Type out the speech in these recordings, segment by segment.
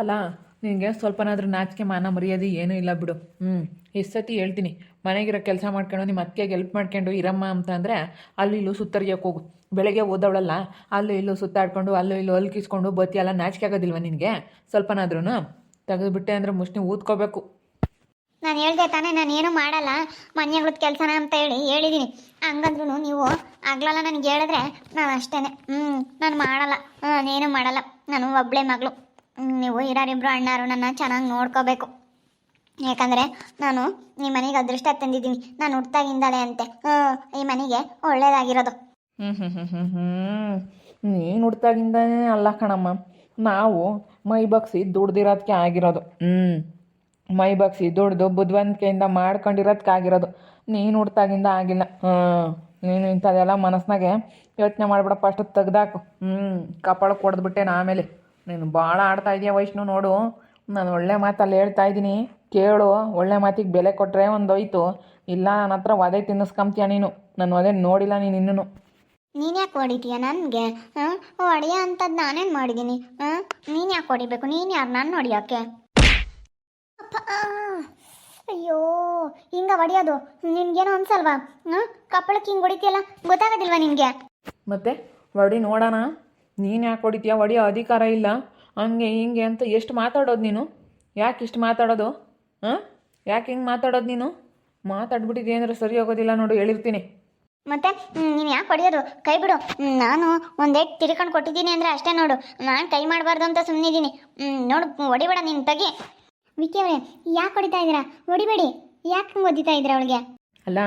ಅಲ್ಲ, ನಿನಗೆ ಸ್ವಲ್ಪನಾದ್ರೂ ನಾಚಿಕೆ, ಮಾನ, ಮರ್ಯಾದೆ ಏನೂ ಇಲ್ಲ ಬಿಡು. ಹ್ಞೂ ಎಷ್ಟು ಸತಿ ಹೇಳ್ತೀನಿ. ಮನೆಗಿರೋ ಕೆಲಸ ಮಾಡ್ಕೊಂಡು ನಿಮ್ಮ ಅತ್ತಿಗೆ ಹೆಲ್ಪ್ ಮಾಡ್ಕೊಂಡು ಇರಮ್ಮ ಅಂತ ಅಂದರೆ ಅಲ್ಲಿ ಇಲ್ಲೂ ಸುತ್ತರಿಯೋಕೆ ಹೋಗು. ಬೆಳಗ್ಗೆ ಓದವಳಲ್ಲ, ಅಲ್ಲೂ ಇಲ್ಲೂ ಸುತ್ತಾಡ್ಕೊಂಡು, ಅಲ್ಲೂ ಇಲ್ಲೂ ಅಲ್ಕಿಸ್ಕೊಂಡು ಬತ್ತಿಯಲ್ಲ ನಾಚಿಕೆ ಆಗೋದಿಲ್ವ ನಿನಗೆ? ಸ್ವಲ್ಪನಾದ್ರೂ ತೆಗೆದುಬಿಟ್ಟೆ ಅಂದರೆ ಮುಷ್ಟಿ ಊದ್ಕೋಬೇಕು. ನಾನು ಹೇಳ್ದೆ ತಾನೇ, ನಾನು ಏನು ಮಾಡಲ್ಲ. ಮನೆಗಳದ ಕೆಲಸನ ಅಂತ ಹೇಳಿ ಹೇಳಿದ್ದೀನಿ ಹಂಗಂದ್ರೂ ನೀವು ಆಗ್ಲಲ್ಲ ನನಗೆ ಹೇಳಿದ್ರೆ ನಾನು ಅಷ್ಟೇ ಹ್ಞೂ ನಾನು ಮಾಡಲ್ಲ. ನಾನೇನು ಮಾಡಲ್ಲ. ನಾನು ಒಬ್ಬಳೆ ಮಗಳು. ನೀವು ಇರೋರಿಬ್ರು ಅಣ್ಣಾರು ನನ್ನ ಚೆನ್ನಾಗಿ ನೋಡ್ಕೋಬೇಕು. ಯಾಕಂದರೆ ನಾನು ನಿಮ್ಮ ಮನೆಗೆ ಅದೃಷ್ಟ ತಂದಿದ್ದೀನಿ. ನಾನು ಹುಟ್ಟಾಗಿಂದಲೇ ಅಂತೆ. ಈ ಮನೆಗೆ ಒಳ್ಳೇದಾಗಿರೋದು. ಹ್ಞೂ ಹ್ಞೂ ಹ್ಞೂ ಹ್ಞೂ ಹ್ಞೂ ನೀನು ಅಲ್ಲ ಕಣಮ್ಮ. ನಾವು ಮೈ ಬಗ್ಸಿ ದುಡ್ದಿರೋದಕ್ಕೆ ಆಗಿರೋದು. ಹ್ಞೂ ಮೈ ಬಗ್ಸಿ ದುಡ್ದು ಬುದ್ಧಿವಂತಿಕೆಯಿಂದ ಮಾಡ್ಕೊಂಡಿರೋದಕ್ಕೆ ಆಗಿರೋದು ನೀನು ಹುಡ್ತಾಗಿಂದ ಆಗಿಲ್ಲ. ಹಾಂ ನೀನು ಇಂಥದ್ದೆಲ್ಲ ಮನಸ್ನಾಗೆ ಯೋಚನೆ ಮಾಡಿಬಿಡ ಫಸ್ಟ್ ತೆಗ್ದಾಕು. ಹ್ಞೂ ಕಪಾಳಕ್ಕೆ ಹೊಡೆದ್ಬಿಟ್ಟೆ ಆಮೇಲೆ. ನೀನು ಭಾಳ ಆಡ್ತಾ ಇದೀಯ ವೈಷ್ಣು ನೋಡು. ನಾನು ಒಳ್ಳೆ ಮಾತಲ್ಲಿ ಹೇಳ್ತಾ ಇದ್ದೀನಿ ಕೇಳು ಒಳ್ಳೆ ಮಾತಿಗೆ ಬೆಲೆ ಕೊಟ್ಟರೆ ಒಂದೊಯ್ತು. ಹೋಯ್ತು ಇಲ್ಲ ನನ್ನ ಹತ್ರ ಒದೆ ತಿನ್ನಿಸ್ಕೊಂತೀಯ ನೀನು? ನಾನು ಒದೆ ನೋಡಿಲ್ಲ ನೀನು ಇನ್ನೂ ನೀನು ಯಾಕೆ ಹೊಡಿತೀಯ ನನಗೆ? ಹಾಂ? ಹೊಡೆಯ ಅಂಥದ್ದು ನಾನೇನು ಮಾಡಿದ್ದೀನಿ? ಹಾಂ? ನೀನು ಯಾಕೆ ಹೊಡಿಬೇಕು? ನೀನು ಯಾರು ನಾನು ಹೊಡಿಯೋಕ್ಕೆ ಅಪ್ಪ ಆ, ಅಯ್ಯೋ ಹಿಂಗ ಹೊಡಿಯೋದು ನಿನ್ಗೇನೋ ಅನ್ಸಲ್ವಾ? ಹಾಂ? ಕಪ್ಪಳಕ್ಕೆ ಹಿಂಗೆ ಹೊಡಿತೀಯಲ್ಲ ಗೊತ್ತಾಗೋದಿಲ್ವಾ ನಿನಗೆ? ಮತ್ತೆ ಹೊಡಿ ನೋಡೋಣ. ನೀನು ಯಾಕೆ ಹೊಡಿತೀಯ? ಹೊಡಿಯೋ ಅಧಿಕಾರ ಇಲ್ಲ. ಹಂಗೆ ಹಿಂಗೆ ಅಂತ ಎಷ್ಟು ಮಾತಾಡೋದು ನೀನು? ಯಾಕೆ ಇಷ್ಟು ಮಾತಾಡೋದು? ಹಾಂ? ಯಾಕೆ ಹಿಂಗೆ ಮಾತಾಡೋದು ನೀನು? ಮಾತಾಡ್ಬಿಟ್ಟಿದ್ದೆ ಅಂದ್ರೆ ಸರಿ ಹೋಗೋದಿಲ್ಲ ನೋಡು ಹೇಳಿರ್ತೀನಿ. ಮತ್ತೆ ನೀನು ಯಾಕೆ ಹೊಡೆಯೋದು? ಕೈ ಬಿಡು. ನಾನು ಒಂದೇ ತಿರ್ಕೊಂಡು ಕೊಟ್ಟಿದ್ದೀನಿ ಅಂದರೆ ಅಷ್ಟೇ ನೋಡು. ನಾನು ಕೈ ಮಾಡಬಾರ್ದು ಅಂತ ಸುಮ್ಮನಿದ್ದೀನಿ ನೋಡು ಹೊಡಿಬೇಡ ನೀನು ತಗಿ ವಿಕಿ ಅವರೇ ಯಾಕೆ ಹೊಡಿತಾ ಇದ್ದೀರಾ? ಹೊಡಿಬೇಡಿ. ಯಾಕೆ ಓದಿತಾ ಇದ್ದೀರಾ ಅವಳಿಗೆ? ಅಲ್ಲ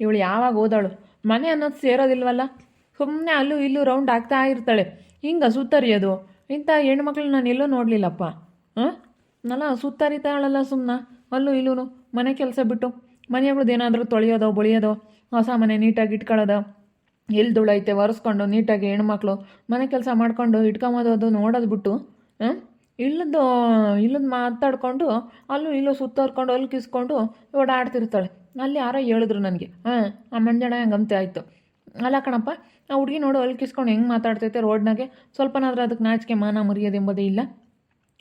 ಇವಳು ಯಾವಾಗ ಓದಾಳು? ಮನೆ ಅನ್ನೋದು ಸೇರೋದಿಲ್ವಲ್ಲ? ಸುಮ್ಮನೆ ಅಲ್ಲೂ ಇಲ್ಲೂ ರೌಂಡ್ ಆಗ್ತಾ ಇರ್ತಾಳೆ. ಹಿಂಗೆ ಸುತ್ತರಿಯೋದು ಇಂಥ ಹೆಣ್ಮಕ್ಳು ನಾನು ಎಲ್ಲೂ ನೋಡಲಿಲ್ಲಪ್ಪ. ಹಾಂ? ಅಲ್ಲ ಸುತ್ತರಿತಾಳಲ್ಲ ಸುಮ್ಮನೆ ಅಲ್ಲೂ ಇಲ್ಲೂ ಮನೆ ಕೆಲಸ ಬಿಟ್ಟು ಮನೆಯವ್ರದ್ದು ಏನಾದರೂ ತೊಳೆಯೋದೋ, ಬಳಿಯೋದೋ, ಹೊಸ ಮನೆ ನೀಟಾಗಿ ಇಟ್ಕೊಳ್ಳೋದು ಎಲ್ಲಿ ದುಳೈತೆ ಒರೆಸ್ಕೊಂಡು ನೀಟಾಗಿ ಹೆಣ್ಮಕ್ಳು ಮನೆ ಕೆಲಸ ಮಾಡ್ಕೊಂಡು ಇಟ್ಕೊಂಬೋದೋದು ನೋಡೋದು ಬಿಟ್ಟು, ಹಾಂ? ಇಲ್ಲದ್ದು ಇಲ್ಲದ ಮಾತಾಡ್ಕೊಂಡು ಅಲ್ಲೂ ಇಲ್ಲೂ ಸುತ್ತರ್ಕೊಂಡು, ಅಲ್ಲಿ ಕಿಸ್ಕೊಂಡು ಓಡಾಡ್ತಿರ್ತಾಳೆ. ಅಲ್ಲಿ ಯಾರೋ ಹೇಳಿದ್ರು ನನಗೆ. ಹಾಂ? ಆ ಮಂಜಣ್ಣ ಹಂಗಂತೆ ಆಯಿತು. ಅಲ್ಲ ಕಣಪ್ಪ, ಆ ಹುಡುಗಿ ನೋಡು ಅಲ್ಲಿ ಕಿಸ್ಕೊಂಡು ಹೆಂಗೆ ಮಾತಾಡ್ತೈತೆ ರೋಡ್ನಾಗೆ. ಸ್ವಲ್ಪನಾದ್ರೂ ಅದಕ್ಕೆ ನಾಚಿಕೆ ಮಾನ ಮುರಿಯೋದು ಎಂಬುದೇ ಇಲ್ಲ.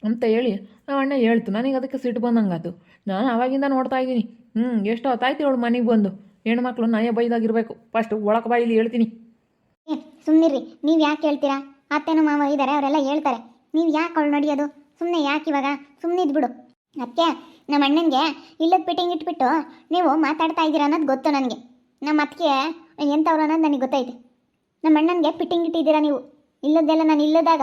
ಅಂತ ಹೇಳಿ ನಾವು ಅಣ್ಣ ಹೇಳ್ತು, ನನಗೆ ಅದಕ್ಕೆ ಸಿಟ್ಟು ಬಂದಂಗೆ ಅದು ನಾನು ಆವಾಗಿಂದ ನೋಡ್ತಾ ಇದ್ದೀನಿ. ಹ್ಞೂ ಎಷ್ಟು ಹೊತ್ತಾಯ್ತು ಅವಳು ಮನೆಗೆ ಬಂದು. ಹೆಣ್ಮಕ್ಳು ನಯ ಬೈದಾಗಿರ್ಬೇಕು. ಫಸ್ಟ್ ಒಳಗೆ ಬಾಯಿಲಿ ಹೇಳ್ತೀನಿ. ಏ ಸುಮ್ಮನಿರ್ರಿ ನೀವು ಯಾಕೆ ಹೇಳ್ತೀರಾ? ಅತ್ತೆನೂ ಮಾವ ಇದ್ದಾರೆ ಅವರೆಲ್ಲ ಹೇಳ್ತಾರೆ. ನೀವು ಯಾಕೆ ಅವಳು ನಡೆಯೋದು? ಸುಮ್ಮನೆ ಯಾಕೆ ಇವಾಗ? ಸುಮ್ಮನೆ ಇದ್ಬಿಡು. ಅದಕ್ಕೆ ನಮ್ಮ ಅಣ್ಣನಿಗೆ ಇಲ್ಲದ ಪಿಟಿಂಗ್ ಇಟ್ಬಿಟ್ಟು ನೀವು ಮಾತಾಡ್ತಾ ಇದ್ದೀರಾ ಅನ್ನೋದು ಗೊತ್ತು ನನಗೆ. ನಮ್ಮ ಅತ್ತಿಗೆ ಎಂಥವ್ರು ಅನ್ನೋದು ನನಗೆ ಗೊತ್ತೈತೆ. ನಮ್ಮ ಅಣ್ಣನಿಗೆ ಫಿಟ್ಟಿಂಗ್ ಇಟ್ಟಿದ್ದೀರಾ ನೀವು? ಇಲ್ಲದೆಲ್ಲ ನಾನು ಇಲ್ಲದಾಗ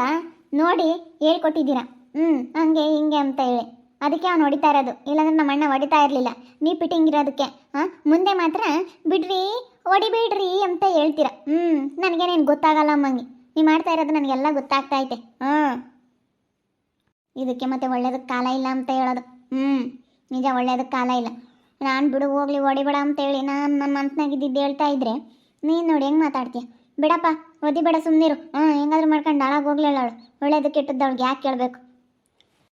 ನೋಡಿ ಹೇಳ್ಕೊಟ್ಟಿದ್ದೀರಾ. ಹ್ಞೂ, ಹಂಗೆ ಹಿಂಗೆ ಅಂತ ಹೇಳಿ. ಅದಕ್ಕೆ ಅವ್ನು ಹೊಡಿತಾ ಇರೋದು. ಇಲ್ಲಾಂದ್ರೆ ನಮ್ಮ ಅಣ್ಣ ಹೊಡಿತಾ ಇರಲಿಲ್ಲ. ನೀ ಫಿಟ್ಟಿಂಗ್ ಇರೋದಕ್ಕೆ, ಹಾಂ? ಮುಂದೆ ಮಾತ್ರ ಬಿಡ್ರಿ, ಹೊಡಿಬೇಡ್ರಿ ಅಂತ ಹೇಳ್ತೀರಾ. ಹ್ಞೂ, ನನಗೇನೇನು ಗೊತ್ತಾಗಲ್ಲ ಅಮ್ಮಂಗೆ. ನೀವು ಮಾಡ್ತಾ ಇರೋದು ನನಗೆಲ್ಲ ಗೊತ್ತಾಗ್ತಾ ಐತೆ. ಹ್ಞೂ ಇದಕ್ಕೆ ಮತ್ತೆ ಒಳ್ಳೇದಕ್ಕೆ ಕಾಲ ಇಲ್ಲ ಅಂತ ಹೇಳೋದು. ಹ್ಞೂ, ನಿಜ ಒಳ್ಳೇದಕ್ಕೆ ಕಾಲ ಇಲ್ಲ. ನಾನು ಬಿಡು ಹೋಗ್ಲಿ ಹೊಡಿಬೇಡ ಅಂತ ಹೇಳಿ ನಾನು ನನ್ನ ಮನ್ಸ್ನಾಗಿದ್ದಿದ್ದು ಹೇಳ್ತಾ ಇದ್ರೆ ನೀನು ನೋಡಿ ಹೆಂಗೆ ಮಾತಾಡ್ತೀಯ? ಬಿಡಪ್ಪ ಒದಿಬೇಡ ಸುಮ್ಮನಿರು ಹಾಂ ಹೆಂಗಾದ್ರೂ ಮಾಡ್ಕೊಂಡು ಹಾಳಾಗಿ ಹೋಗ್ಲಿಲ್ಲ ಅವಳು ಒಳ್ಳೇದು ಕೆಟ್ಟದ್ದು ಅವಳಿಗೆ ಯಾಕೆ ಕೇಳಬೇಕು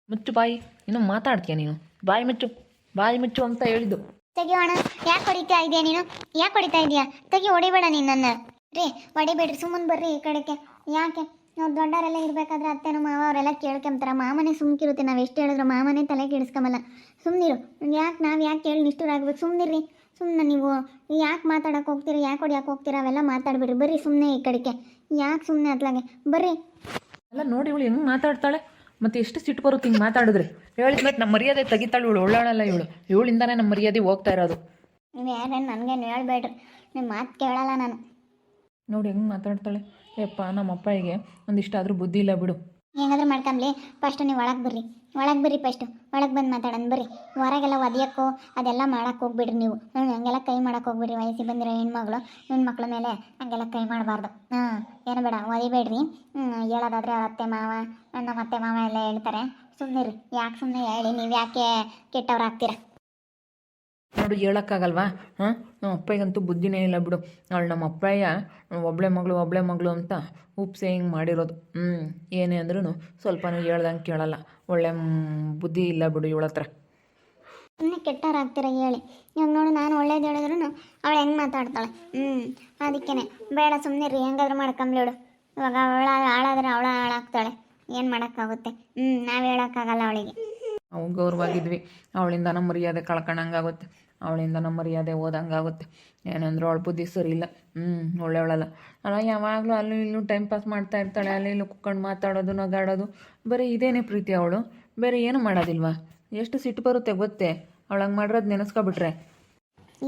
ಮುಚ್ಚು ಬಾಯಿ ಇನ್ನು ಮಾತಾಡ್ತೀಯ ನೀನು? ಬಾಯಿ ಮುಚ್ಚು ಬಾಯಿ ಮುಚ್ಚು ಅಂತ ಹೇಳಿದ್ದು. ತೆಗಿಯೋಣ ಯಾಕೆ ಹೊಡಿತಾ ಇದೆಯಾ ನೀನು? ಯಾಕೆ ಹೊಡಿತಾ ಇದೆಯಾ? ತೆಗಿ ಹೊಡಿಬೇಡ ನೀನು ನನ್ನ. ರೀ ಹೊಡಿಬೇಡ್ರಿ ಸುಮ್ಮನೆ ಬರ್ರಿ ಈ ಕಡೆಗೆ. ಯಾಕೆ? ನಾವು ದೊಡ್ಡವರೆಲ್ಲ ಇರಬೇಕಾದ್ರೆ ಅತ್ತೆನೂ ಮಾವ ಅವರೆಲ್ಲ ಕೇಳ್ಕೊಂತಾರೆ. ಮಾಮನೆ ಸುಮ್ಕಿರುತ್ತೆ ನಾವು ಎಷ್ಟು ಹೇಳಿದ್ರು ಮಾಮನೆ ತಲೆ ಕೆಡಿಸ್ಕೊಂಬಲ್ಲ ಸುಮ್ಮನಿರು ಯಾಕೆ ನಾವು ಯಾಕೆ ಕೇಳಿ ನಿಷ್ಠುರಾಗ್ಬೇಕು ಸುಮ್ಮನಿರ್ರಿ ಸುಮ್ಮನೆ ನೀವು ಯಾಕೆ ಮಾತಾಡಕ್ಕೆ ಹೋಗ್ತೀರಿ ಯಾಕೆ ಹೊಡ್ಯಾಕೆ ಹೋಗ್ತೀರಾ ಅವೆಲ್ಲ ಮಾತಾಡ್ಬಿಡ್ರಿ. ಬರ್ರಿ ಸುಮ್ಮನೆ ಈ ಕಡೆಗೆ. ಯಾಕೆ ಸುಮ್ಮನೆ ಅತ್ಲಾಗೆ ಬರ್ರಿ. ಅಲ್ಲ ನೋಡಿ ಇವಳು ಹೆಂಗೆ ಮಾತಾಡ್ತಾಳೆ. ಮತ್ತೆ ಎಷ್ಟು ಸಿಟ್ಟು ಬರುತ್ತೆ ಹಿಂಗೆ ಮಾತಾಡಿದ್ರೆ. ಹೇಳಿದ್ಮೇಲೆ ನಮ್ಮ ಮರ್ಯಾದೆ ತೆಗಿತಾಳು ಇವಳು ಒಳ್ಳಾಳಲ್ಲ ಇವಳು. ಇವಳಿಂದಾನೇ ನಮ್ಮ ಮರ್ಯಾದೆ ಹೋಗ್ತಾ ಇರೋದು. ನೀವು ಯಾರೇನು ನನಗೇನು ಹೇಳ್ಬೇಡ್ರಿ. ನಿಮ್ಮ ಮಾತು ಕೇಳಲ್ಲ ನಾನು. ನೋಡಿ ಹೆಂಗೆ ಮಾತಾಡ್ತಾಳೆ. ಯಪ್ಪ ನಮ್ಮ ಅಪ್ಪಗೆ ಒಂದಿಷ್ಟಾದರೂ ಬುದ್ಧಿ ಇಲ್ಲ ಬಿಡು. ಹೆಂಗಾದ್ರೂ ಮಾಡ್ಕೊಂಬ್ಲಿ ಫಸ್ಟ್ ನೀವು ಒಳಗೆ ಬರ್ರಿ. ಒಳಗೆ ಬರ್ರಿ ಫಸ್ಟು ಒಳಗೆ ಬಂದು ಮಾತಾಡೋಣ. ಬರ್ರಿ. ಹೊರಗೆಲ್ಲ ಒದಿಯೋಕ್ಕೋ, ಅದೆಲ್ಲ ಮಾಡಕ್ಕೆ ಹೋಗ್ಬಿಡ್ರಿ ನೀವು. ಹ್ಞೂ ಹಂಗೆಲ್ಲ ಕೈ ಮಾಡಕ್ಕೆ ಹೋಗ್ಬಿಡ್ರಿ. ವಯಸ್ಸಿಗೆ ಬಂದಿರೋ ಹೆಣ್ಮಗಳು, ಹೆಣ್ಮಕ್ಳ ಮೇಲೆ ಹಂಗೆಲ್ಲ ಕೈ ಮಾಡಬಾರ್ದು. ಹಾಂ, ಏನು ಬೇಡ ಒದಿಬೇಡ್ರಿ ಹೇಳೋದಾದ್ರೆ ಅವ್ರ ಅತ್ತೆ, ಮಾವ ನಮ್ಮ ಅತ್ತೆ ಮಾವ ಎಲ್ಲ ಹೇಳ್ತಾರೆ. ಸುಮ್ಮನೆ ರೀ ಯಾಕೆ ಸುಮ್ಮನೆ ಹೇಳಿ? ನೀವು ಯಾಕೆ ಕೆಟ್ಟವ್ರು ಆಗ್ತೀರಾ ನೋಡು, ಹೇಳೋಕ್ಕಾಗಲ್ವಾ? ಹಾಂ? ನಮ್ಮ ಅಪ್ಪಾಯಿಗಂತೂ ಬುದ್ಧಿನೇ ಇಲ್ಲ ಬಿಡು. ಅವಳು ನಮ್ಮ ಅಪ್ಪಯ್ಯ ಒಬ್ಳೆ ಮಗಳು ಒಬ್ಳೆ ಮಗಳು ಅಂತ ಉಪ್ಸೆ ಹಿಂಗೆ ಮಾಡಿರೋದು. ಹ್ಞೂ ಏನೇ ಅಂದ್ರೂ ಸ್ವಲ್ಪನೂ ಹೇಳ್ದಂಗೆ ಕೇಳಲ್ಲ. ಒಳ್ಳೆ ಬುದ್ಧಿ ಇಲ್ಲ ಬಿಡು ಇವಳ ಹತ್ರ. ಸುಮ್ಮನೆ ಕೆಟ್ಟವ್ರು ಆಗ್ತೀರ ಹೇಳಿ. ಇವಾಗ ನೋಡು, ನಾನು ಒಳ್ಳೇದು ಹೇಳಿದ್ರು ಅವಳು ಹೆಂಗೆ ಮಾತಾಡ್ತಾಳೆ. ಹ್ಞೂ ಅದಕ್ಕೇನೆ. ಬೇಡ ಸುಮ್ಮನೆ ರೀ ಹೆಂಗಾದ್ರೂ ಮಾಡ್ಕೊಂಬ್ಲಿಡು ಇವಾಗ ಅವಳ ಹಾಳಾದ್ರೆ ಅವಳ ಹಾಳಾಗ್ತಾಳೆ. ಏನು ಮಾಡೋಕ್ಕಾಗುತ್ತೆ? ಹ್ಞೂ ನಾವು ಹೇಳೋಕ್ಕಾಗಲ್ಲ ಅವಳಿಗೆ. ನಾವು ಗೌರವಾಗಿದ್ವಿ. ಅವಳಿಂದ ನಮ್ಮ ಮರ್ಯಾದೆ ಕಳ್ಕೊಂಡಂಗಾಗುತ್ತೆ. ಅವಳಿಂದ ನಮ್ಮ ಮರ್ಯಾದೆ ಓದಂಗಾಗುತ್ತೆ ಏನಂದ್ರೆ ಅವಳ ಬುದ್ಧಿ ಸರಿ ಇಲ್ಲ. ಹ್ಞೂ ಒಳ್ಳೆಯವಳಲ್ಲ. ಅಲ್ಲ, ಯಾವಾಗಲೂ ಅಲ್ಲೂ ಇಲ್ಲೂ ಟೈಮ್ ಪಾಸ್ ಮಾಡ್ತಾ ಇರ್ತಾಳೆ, ಅಲ್ಲಿ ಇಲ್ಲೂ ಕುತ್ಕೊಂಡು ಮಾತಾಡೋದು, ನಗಾಡೋದು. ಬರೀ ಇದೇನೇ ಪ್ರೀತಿ ಅವಳು. ಬೇರೆ ಏನು ಮಾಡೋದಿಲ್ವಾ? ಎಷ್ಟು ಸಿಟ್ಟು ಬರುತ್ತೆ ಗೊತ್ತೇ? ಅವಳಂಗೆ ಮಾಡಿರೋದು ನೆನೆಸ್ಕೊಬಿಟ್ರೆ.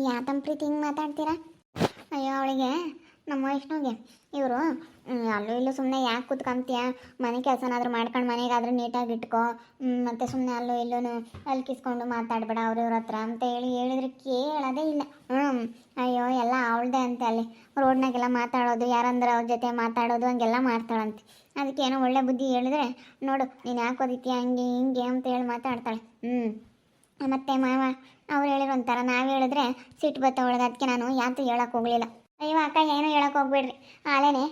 ಯಾತಮ್ಮ ಪ್ರೀತಿ ಹಿಂಗೆ ಮಾತಾಡ್ತೀರಾ? ಅಯ್ಯೋ, ಅವಳಿಗೆ ನಮ್ಮ ವೈಷ್ಣುಗೆ ಇವರು ಅಲ್ಲೂ ಇಲ್ಲೂ ಸುಮ್ಮನೆ ಯಾಕೆ ಕೂತ್ಕೊಂತೀಯ? ಮನೆ ಕೆಲಸನಾದ್ರೂ ಮಾಡ್ಕೊಂಡು ಮನೆಗಾದ್ರೂ ನೀಟಾಗಿ ಇಟ್ಕೋ. ಮತ್ತು ಸುಮ್ಮನೆ ಅಲ್ಲೂ ಇಲ್ಲೂ ಅಲ್ಕಿಸ್ಕೊಂಡು ಮಾತಾಡಬೇಡ ಅವ್ರ ಇವ್ರ ಹತ್ರ. ಅಂತ ಹೇಳಿ ಹೇಳಿದ್ರೆ ಕೇಳೋದೇ ಇಲ್ಲ. ಹ್ಞೂ ಅಯ್ಯೋ, ಎಲ್ಲ ಅವಳದೆ ಅಂತೆ ಅಲ್ಲಿ. ರೋಡ್ನಾಗೆಲ್ಲ ಮಾತಾಡೋದು, ಯಾರಂದ್ರೆ ಅವ್ರ ಜೊತೆ ಮಾತಾಡೋದು, ಹಂಗೆಲ್ಲ ಮಾಡ್ತಾಳಂತೆ. ಅದಕ್ಕೆ ಏನೋ ಒಳ್ಳೆ ಬುದ್ಧಿ ಹೇಳಿದ್ರೆ, ನೋಡು, ನೀನು ಯಾಕೆ ಓದಿತೀಯ? ಹಂಗೆ, ಹಿಂಗೆ ಅಂತ ಹೇಳಿ ಮಾತಾಡ್ತಾಳೆ. ಹ್ಞೂ ಮತ್ತು ಮಾವ, ಅವ್ರು ಹೇಳಿರೋ ಒಂಥರ ನಾವು ಹೇಳಿದ್ರೆ ಸಿಟ್ಟು ಬತ್ತ ಒಳಗೆ ಅದಕ್ಕೆ ನಾನು ಯಾತು ಹೇಳೋಕ್ಕೆ ಹೋಗಲಿಲ್ಲ. ಅಯ್ಯೋ ಅಕ್ಕ ಏನು ಹೇಳಕ್ಕೆ ಹೋಗ್ಬೇಡ್ರಿ. ಆಲೇನೆ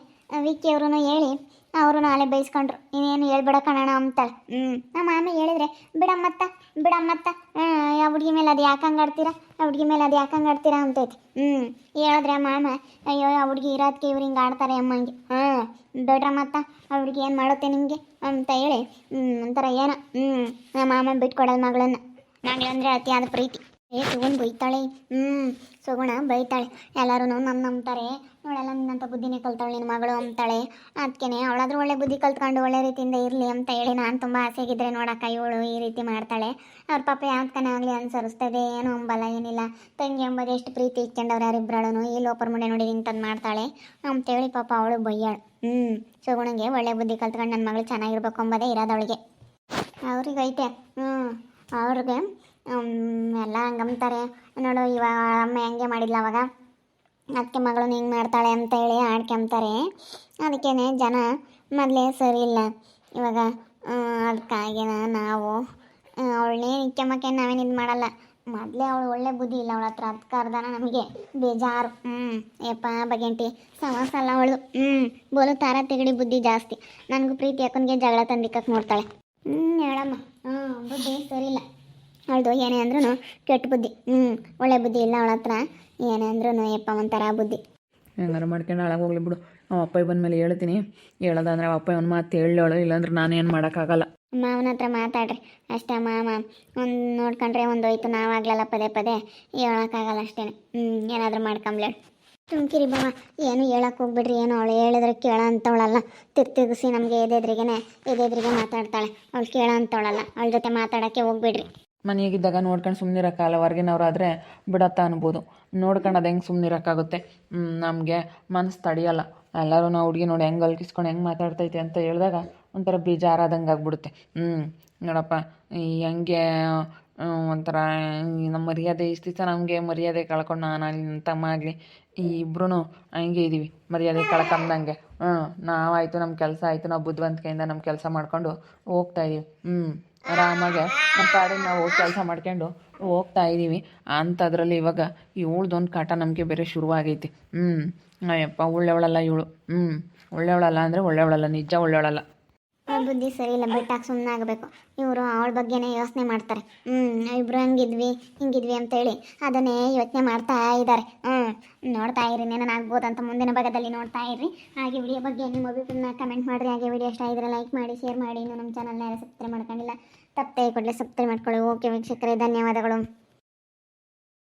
ವಿಕ್ಕಿ ಅವ್ರೂ ಹೇಳಿ ಅವರು ನಾಳೆ ಬೈಸ್ಕೊಂಡ್ರು. ಇನ್ನೇನು ಹೇಳ್ಬೇಡ ಕಣಣ ಅಂತಾಳೆ ಹ್ಞೂ ನಮ್ಮ ಮಾಮ ಹೇಳಿದ್ರೆ, ಬಿಡಮ್ಮತ್ತ ಬಿಡಮ್ಮತ್ತ, ಆ ಹುಡುಗಿ ಮೇಲೆ ಅದು ಯಾಕೆ ಹಂಗಾಡ್ತೀರಾ ಆ ಹುಡುಗಿ ಮೇಲೆ ಅದು ಯಾಕೆ ಹಂಗಾಡ್ತೀರಾ ಅಂತೈತಿ. ಹ್ಞೂ ಹೇಳಿದ್ರೆ ಮಾಮ, ಅಯ್ಯೋ, ಆ ಹುಡುಗಿ ಇರೋದಕ್ಕೆ ಇವ್ರು ಹಿಂಗೆ ಆಡ್ತಾರೆ ಅಮ್ಮಂಗೆ. ಹಾಂ. ಬೇಡ್ರಮ್ಮತ್ತ, ಆ ಹುಡುಗಿ ಏನು ಮಾಡುತ್ತೆ ನಿಮಗೆ? ಅಂತ ಹೇಳಿ ಹ್ಞೂ ಒಂಥರ ಏನೋ ಹ್ಞೂ ನಮ್ಮ ಮಾಮ ಬಿಟ್ಕೊಡೋದು ಮಗಳನ್ನು. ಮಗಳಂದ್ರೆ ಅತಿಯಾದ ಪ್ರೀತಿ. ಏ, ಸುಗುಣ್ ಬೈತಾಳೆ. ಹ್ಞೂ ಸುಗುಣ ಬೈತಾಳೆ. ಎಲ್ಲರೂ ನನ್ನ ನಂಬ್ತಾರೆ. ನೋಡೆಲ್ಲ ನಿನ್ನಂಥ ಬುದ್ಧಿನೇ ಕಲ್ತಾಳೆ ನಿನ್ನ ಮಗಳು ಅಂತಾಳೆ ಅದಕ್ಕೇನೆ ಅವಳಾದ್ರೂ ಒಳ್ಳೆ ಬುದ್ಧಿ ಕಲ್ತ್ಕೊಂಡು ಒಳ್ಳೆ ರೀತಿಯಿಂದ ಇರಲಿ ಅಂತ ಹೇಳಿ ನಾನು ತುಂಬ ಆಸೆಗಿದ್ರೆ ನೋಡಕ್ಕ ಇವಳು ಈ ರೀತಿ ಮಾಡ್ತಾಳೆ. ಅವ್ರ ಪಾಪ ಯಾವ್ದಕ್ಕನೇ ಆಗಲಿ ಅನ್ಸರಿಸ್ತದೆ, ಏನು ಅಂಬಲ್ಲ, ಏನಿಲ್ಲ. ತಂಗಿ ಎಂಬುದು ಎಷ್ಟು ಪ್ರೀತಿ ಇಟ್ಕೊಂಡವ್ರು ಯಾರಿಬ್ಬರಳು ಈ ಲೋಪರ್ ಮುಂಡೆ ನೋಡಿ ನಿಂತಂದು ಮಾಡ್ತಾಳೆ ಅಂತೇಳಿ ಪಾಪ ಅವಳು ಬೈಯಾಳು. ಹ್ಞೂ ಸುಗುಣಂಗೆ ಒಳ್ಳೆ ಬುದ್ಧಿ ಕಲ್ತ್ಕೊಂಡು ನನ್ನ ಮಗಳು ಚೆನ್ನಾಗಿರ್ಬೇಕು ಅಂಬೋದೇ ಇರೋದವಳಿಗೆ ಅವ್ರಿಗೈತೆ. ಹ್ಞೂ ಅವ್ರಿಗೆ ಎಲ್ಲ ಹಂಗಂತಾರೆ ನೋಡು, ಇವಾಗ ಅಮ್ಮ ಹೆಂಗೆ ಮಾಡಿದ್ಲ ಅವಾಗ? ಅದಕ್ಕೆ ಮಗಳು ಹಿಂಗೆ ಮಾಡ್ತಾಳೆ ಅಂತ ಹೇಳಿ ಆಡ್ಕೊಂತಾರೆ ಅದಕ್ಕೇ ಜನ, ಮೊದಲೇ ಸರಿ ಇಲ್ಲ. ಇವಾಗ ಅದಕ್ಕಾಗಿನ ನಾವು ಅವಳನ್ನೇ ಇಕ್ಕಮ್ಮಕ್ಕೆ ನಾವೇನು ಇದು ಮಾಡಲ್ಲ. ಮೊದಲೇ ಅವಳು ಒಳ್ಳೆ ಬುದ್ಧಿ ಇಲ್ಲ ಅವಳ ಹತ್ರ. ಅದಕ್ಕೆ ನಮಗೆ ಬೇಜಾರು. ಹ್ಞೂ ಯಪ್ಪ ಬಗೆಂಟಿ ಸಮಸಲ್ಲ ಅಲ್ಲ ಅವಳು. ಹ್ಞೂ ಬೋಲು ತಾರ ತೆಗಡಿ ಬುದ್ಧಿ ಜಾಸ್ತಿ. ನನಗೂ ಪ್ರೀತಿ, ಅಕ್ಕನಿಗೆ ಜಗಳ ತಂದಿಕ್ಕಕ್ಕೆ ನೋಡ್ತಾಳೆ. ಹ್ಞೂ ಹೇಳಮ್ಮ. ಹ್ಞೂ ಬುದ್ಧಿ ಸರಿ ಇಲ್ಲ. ಅವಳದು ಏನೇ ಅಂದ್ರೂ ಕೆಟ್ಟ ಬುದ್ಧಿ. ಹ್ಞೂ ಒಳ್ಳೆ ಬುದ್ಧಿ ಇಲ್ಲ ಅವಳ ಹತ್ರ. ಏನೇ ಅಂದ್ರೂ ಯಪ್ಪ ಒಂಥರ ಬುದ್ಧಿ. ಹೆಂಗಾರ ಮಾಡ್ಕೊಂಡು ಹಾಳಾಗಿ ಹೋಗ್ಲಿ ಬಿಡು. ಅವ ಅಪ್ಪ ಬಂದಮೇಲೆ ಹೇಳ್ತೀನಿ. ಹೇಳೋದಂದ್ರೆ ಅವ ಅಪ್ಪ ಒಂದು ಮಾತು ಹೇಳೋಳು ಇಲ್ಲಾಂದ್ರೆ ನಾನೇನು ಮಾಡೋಕ್ಕಾಗಲ್ಲ. ಮಾವನ ಹತ್ರ ಮಾತಾಡ್ರಿ. ಅಷ್ಟೇ ಮಾಮ ಒಂದು ನೋಡ್ಕೊಂಡ್ರೆ ಒಂದು ಹೋಯ್ತು ನಾವಾಗ್ಲಲ್ಲ ಪದೇ ಪದೇ ಹೇಳೋಕ್ಕಾಗಲ್ಲ ಅಷ್ಟೇ. ಹ್ಞೂ ಏನಾದರೂ ಮಾಡ್ಕೊಂಬ್ಲೇಳು ತುಮಕಿರಿ ಬಾವ ಏನು ಹೇಳಕ್ಕೆ ಹೋಗ್ಬಿಡ್ರಿ ಏನು ಅವಳು ಹೇಳಿದ್ರೆ ಕೇಳೋ ಅಂಥವಳಲ್ಲ ತಿರ್ತಿಗಿಸಿ ನಮಗೆ ಎದೆದ್ರಿಗೆನೆ ಎದೆದ್ರಿಗೆ ಮಾತಾಡ್ತಾಳೆ. ಅವಳು ಕೇಳೋ ಅಂಥವಳಲ್ಲ ಅವಳ ಜೊತೆ ಮಾತಾಡೋಕ್ಕೆ ಹೋಗ್ಬಿಡ್ರಿ. ಮನೆಯಾಗಿದ್ದಾಗ ನೋಡ್ಕೊಂಡು ಸುಮ್ಮನಿರೋಕ್ಕಾಗಲ್ಲ ಹೊರಗಿನವ್ರಾದರೆ ಬಿಡತ್ತ ಅನ್ಬೋದು. ನೋಡ್ಕೊಂಡು ಅದು ಹೆಂಗೆ ಸುಮ್ಮನಿರೋಕ್ಕಾಗುತ್ತೆ ನಮಗೆ ಮನಸ್ಸು ತಡೆಯಲ್ಲ. ಎಲ್ಲರೂ ನಾವು ಹುಡುಗಿ ನೋಡಿ ಹೆಂಗೆ ಅಲ್ಕಿಸ್ಕೊಂಡು ಹೆಂಗೆ ಮಾತಾಡ್ತೈತೆ ಅಂತ ಹೇಳಿದಾಗ ಒಂಥರ ಬೇಜಾರಾದಂಗೆ ಆಗ್ಬಿಡುತ್ತೆ ಹ್ಞೂ ನೋಡಪ್ಪ ಹೆಂಗೆ ಒಂಥರ ನಮ್ಮ ಮರ್ಯಾದೆ, ಇಷ್ಟು ದಿವಸ ನಮಗೆ ಮರ್ಯಾದೆ ಕಳ್ಕೊಂಡು ನಾನು ಆಗಲಿ ನನ್ನ ತಮ್ಮ ಆಗಲಿ, ಈ ಇಬ್ಬರೂ ಹಂಗೆ ಇದ್ದೀವಿ ಮರ್ಯಾದೆ ಕಳ್ಕೊಂಡಂಗೆ ಹ್ಞೂ ನಾವಾಯಿತು ನಮ್ಮ ಕೆಲಸ ಆಯಿತು, ನಾವು ಬುದ್ಧಿವಂತಿಕೆಯಿಂದ ನಮ್ಮ ಕೆಲಸ ಮಾಡಿಕೊಂಡು ಹೋಗ್ತಾ ಇದೀವಿ. ಹ್ಞೂ ಆರಾಮಾಗೆ. ನಮ್ಮ ಪಾಡಿಗೆ ನಾವು ಕೆಲಸ ಮಾಡ್ಕೊಂಡು ಹೋಗ್ತಾ ಇದ್ದೀವಿ ಅಂಥದ್ರಲ್ಲಿ ಇವಾಗ ಇವಳ್ದೊಂದು ಕಾಟ ನಮಗೆ ಬೇರೆ ಶುರುವಾಗೈತಿ. ಹ್ಞೂ ಅಯ್ಯಪ್ಪ ಒಳ್ಳೆಯವಳಲ್ಲ ಇವಳು. ಹ್ಞೂ ಒಳ್ಳೆಯವಳಲ್ಲ ಅಂದರೆ ಒಳ್ಳೆಯವಳಲ್ಲ ನಿಜ ಒಳ್ಳೆಯವಳಲ್ಲ ಬುದ್ಧಿ ಸರಿ ಇಲ್ಲ, ಬಿಟ್ಟಾಗ ಸುಮ್ಮನೆ ಆಗಬೇಕು. ಇವರು ಅವಳ ಬಗ್ಗೆನೇ ಯೋಚನೆ ಮಾಡ್ತಾರೆ. ಹ್ಞೂ ಇಬ್ಬರು ಹಂಗಿದ್ವಿ, ಹಿಂಗಿದ್ವಿ ಅಂತೇಳಿ ಅದನ್ನೇ ಯೋಚನೆ ಮಾಡ್ತಾ ಇದ್ದಾರೆ. ಹ್ಞೂ ನೋಡ್ತಾ ಇರಿ ಆಗ್ಬೋದು ಅಂತ ಮುಂದಿನ ಭಾಗದಲ್ಲಿ ನೋಡ್ತಾ ಇರಿ ಹಾಗೆ ವಿಡಿಯೋ ಬಗ್ಗೆ ನಿಮ್ಮ ಅಭಿಪ್ರಾಯನ ಕಮೆಂಟ್ ಮಾಡಿರಿ. ಹಾಗೆ ವಿಡಿಯೋ ಇಷ್ಟ ಆಗಿದ್ರೆ ಲೈಕ್ ಮಾಡಿ ಶೇರ್ ಮಾಡಿ. ಇನ್ನು ನಮ್ಮ ಚಾನಲ್ನ ಯಾರು ಸಬ್ಸ್ಕ್ರೈಬ್ ಮಾಡ್ಕೊಂಡಿಲ್ಲ ತಪ್ಪೇ ಕೊಡಲಿ ಸಬ್ಸ್ಕ್ರೈಬ್ ಮಾಡ್ಕೊಳ್ಳಿ. ಓಕೆ ವೀಕ್ಷಕರೇ, ಧನ್ಯವಾದಗಳು.